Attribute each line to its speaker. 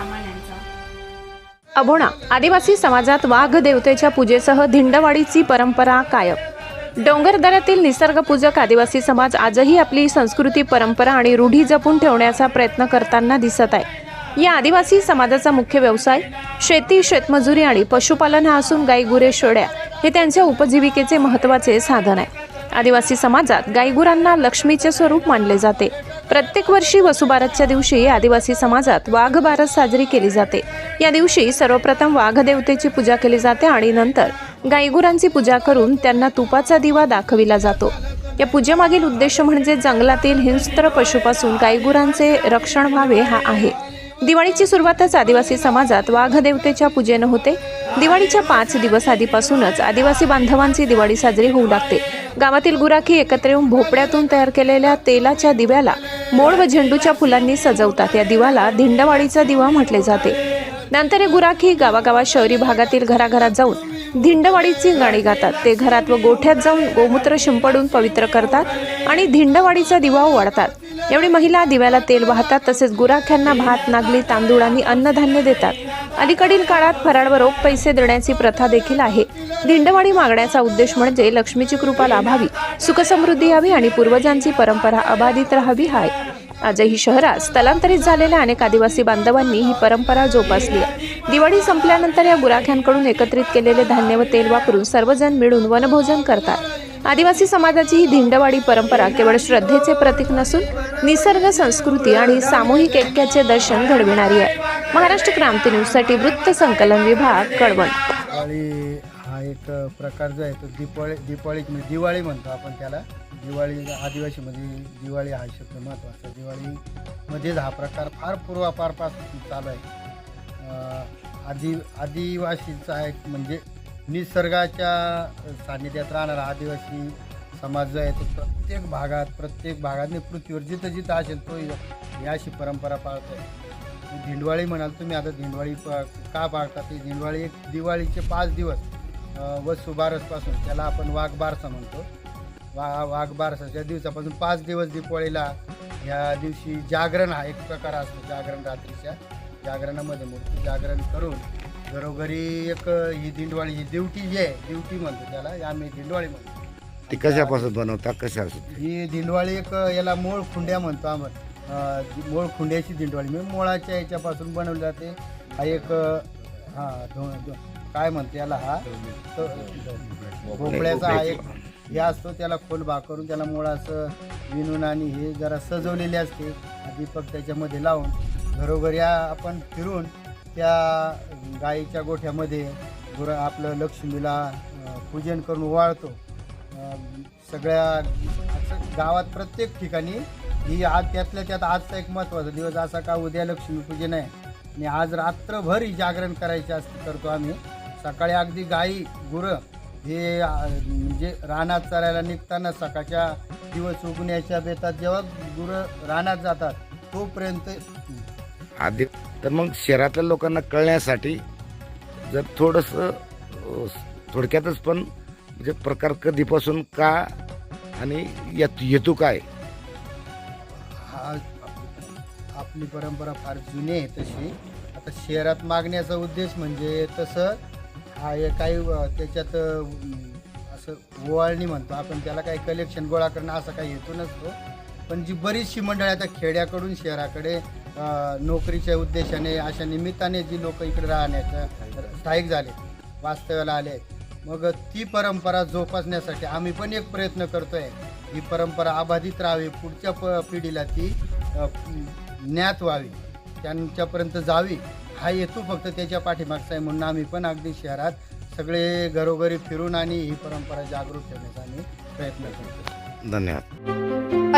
Speaker 1: सामान
Speaker 2: अभोणा आदिवासी समाजात वाघ देवतेच्या पूजेसह धिंडवाडीची परंपरा कायम. डोंगरदऱ्यातील निसर्गपूजक आदिवासी समाज आजही आपली संस्कृती परंपरा आणि रूढी जपून ठेवण्याचा प्रयत्न करताना दिसत आहे. या आदिवासी समाजाचा मुख्य व्यवसाय शेती शेतमजुरी आणि पशुपालन हा असून गायगुरे शोड्या हे त्यांच्या उपजीविकेचे महत्त्वाचे साधन आहे. आदिवासी समाजात गाईगुरांना लक्ष्मीचे स्वरूप मानले जाते. प्रत्येक वर्षी वसुबारसच्या दिवशी आदिवासी समाजात वाघ बारस साजरी केली जाते. या दिवशी सर्वप्रथम वाघ देवतेची पूजा केली जाते आणि नंतर गाईगुरांची पूजा करून त्यांना तुपाचा दिवा दाखविला जातो. या पूजेमागील उद्देश म्हणजे जंगलातील हिंस्त्र पशुपासून गायगुरांचे रक्षण व्हावे हा आहे. दिवाळीची सुरुवातच आदिवासी समाजात वाघ देवतेच्या पूजेनं होते. दिवाळीच्या पाच दिवस आधीपासूनच आदिवासी बांधवांची दिवाळी साजरी होऊ लागते. गावातील गुराखी एकत्र येऊन भोपळ्यातून तयार केलेल्या तेलाच्या दिव्याला मोळ व झेंडूच्या फुलांनी सजवतात. या दिवाला धिंडवाडीचा दिवा म्हटले जाते. नंतर हे गुराखी गावागावात शहरी भागातील घराघरात जाऊन धिंडवाडीची गाणी गातात. ते घरात व गोठ्यात जाऊन गोमूत्र शिंपडून पवित्र करतात आणि धिंडवाडीचा दिवा वाढतात. एवढी महिला दिव्याला तेल वाहतात तसेच गुराख्यांना भात नागली तांदूळ आणि अन्नधान्य देतात. अलीकडील काळात फराळवर रोख पैसे देण्याची प्रथा देखील आहे. धिंडवाडी मागण्याचा उद्देश म्हणजे लक्ष्मीची कृपा लाभावी सुखसमृद्धी यावी आणि पूर्वजांची परंपरा अबाधित राहावी हाय. आजही शहरात स्थलांतरित झालेल्या अनेक आदिवासी बांधवांनी ही परंपरा जोपासली आहे. दिवाळी संपल्यानंतर या गुराख्यांकडून एकत्रित केलेले धान्य व तेल वापरून सर्वजण मिळून वनभोजन करतात. आदिवासी समाजाची ही धिंडवाडी परंपरा केवळ श्रद्धेचे प्रतीक नसून निसर्ग संस्कृती आणि सामूहिक ऐक्याचे दर्शन घडविणारी आहे. महाराष्ट्र क्रांती न्यूजसाठी वृत्त संकलन विभाग कळवण.
Speaker 3: दिवाळी हा एक प्रकार जो आहे तो दिपाळी दिपाळी म्हणजे दिवाळी म्हणतो आपण त्याला. दिवाळी आदिवासीमध्ये म्हणजे दिवाळी हा शब्द महत्त्वाचा. दिवाळीमध्येच हा प्रकार फार पूर्वापारपासून चालू आहे. आदि आदिवासीचा एक म्हणजे निसर्गाच्या सान्निध्यात राहणारा आदिवासी समाज जो आहे तो प्रत्येक भागात प्रत्येक भागात पृथ्वीवर जिथं जिथं असेल तो या अशी परंपरा पाळतो. आहे दिंडवाळी म्हणाल तुम्ही आता दिंडवाळी प का पाळता ती दिंडवाळी एक दिवाळीचे पाच दिवस व वसू त्याला आपण वाघ बारसा म्हणतो. वा वाघ बारसाच्या दिवसापासून पाच दिवस दीपावळीला या दिवशी जागरण हा एक प्रकार असतो जागरण रात्रीच्या. जागरणामध्ये मूर्ती जागरण करून घरोघरी एक ही दिंडवाळी ही दिवटी जी आहे दिवटी म्हणतो त्याला आम्ही दिंडवाळी म्हणतो
Speaker 4: ती कशापासून बनवतात कशा
Speaker 3: ही दिंडवाळी एक याला मोळ खुंड्या म्हणतो आम्ही. मोळ खुंड्याची दिंडवाळी म्हणजे मोळाच्या याच्यापासून बनवली जाते. हा एक हा दो- काय म्हणते याला हा? तो- भोपळ्याचा हा एक हे असतो. त्याला खोल भाग करून त्याला मुळाचं विणून आणि हे जरा सजवलेले असते. दीपक त्याच्यामध्ये लावून घरोघरी आपण फिरून त्या गाईच्या गोठ्यामध्ये गुरं आपलं लक्ष्मीला पूजन करून वाळतो. सगळ्या असं गावात प्रत्येक ठिकाणी ही आज त्यातल्या त्यात आजचा एक महत्त्वाचा दिवस असा का उद्या लक्ष्मीपूजन आहे. आणि आज रात्रभर ही जागरण करायचे असं करतो आम्ही. सकाळी अगदी गाई गुरं हे म्हणजे रानात चरायला निघताना सकाळच्या दिवस उगण्याच्या बेतात जेव्हा गुरं रानात जातात तोपर्यंत
Speaker 4: आधी तर मग शहरातल्या लोकांना कळण्यासाठी जर थोडंसं थोडक्यातच पण म्हणजे प्रकार कधीपासून का आणि यात हेतू काय?
Speaker 3: हा आपली परंपरा फार जुनी आहे तशी. आता शहरात मागण्याचा उद्देश म्हणजे तसं हा हे काही त्याच्यात असं ओवाळणी म्हणतो आपण त्याला काही कलेक्शन गोळा करणं असं काही हेतू नसतो. पण जी बरीचशी मंडळी आता खेड्याकडून शहराकडे नोकरीच्या उद्देशाने अशा निमित्ताने जी लोक इकडे राहण्याच्या स्थायिक झाले वास्तव्याला आले. आहेत मग ती परंपरा जोपासण्यासाठी आम्ही पण एक प्रयत्न करतोय. ही परंपरा अबाधित राहावी पुढच्या प पिढीला ती ज्ञात व्हावी त्यांच्यापर्यंत जावी हा हेतू फक्त त्याच्या पाठीमागचा आहे म्हणून आम्ही पण अगदी शहरात सगळे घरोघरी फिरून आणि ही परंपरा जागरूक ठेवण्याचा आम्ही प्रयत्न करतो
Speaker 4: धन्यवाद.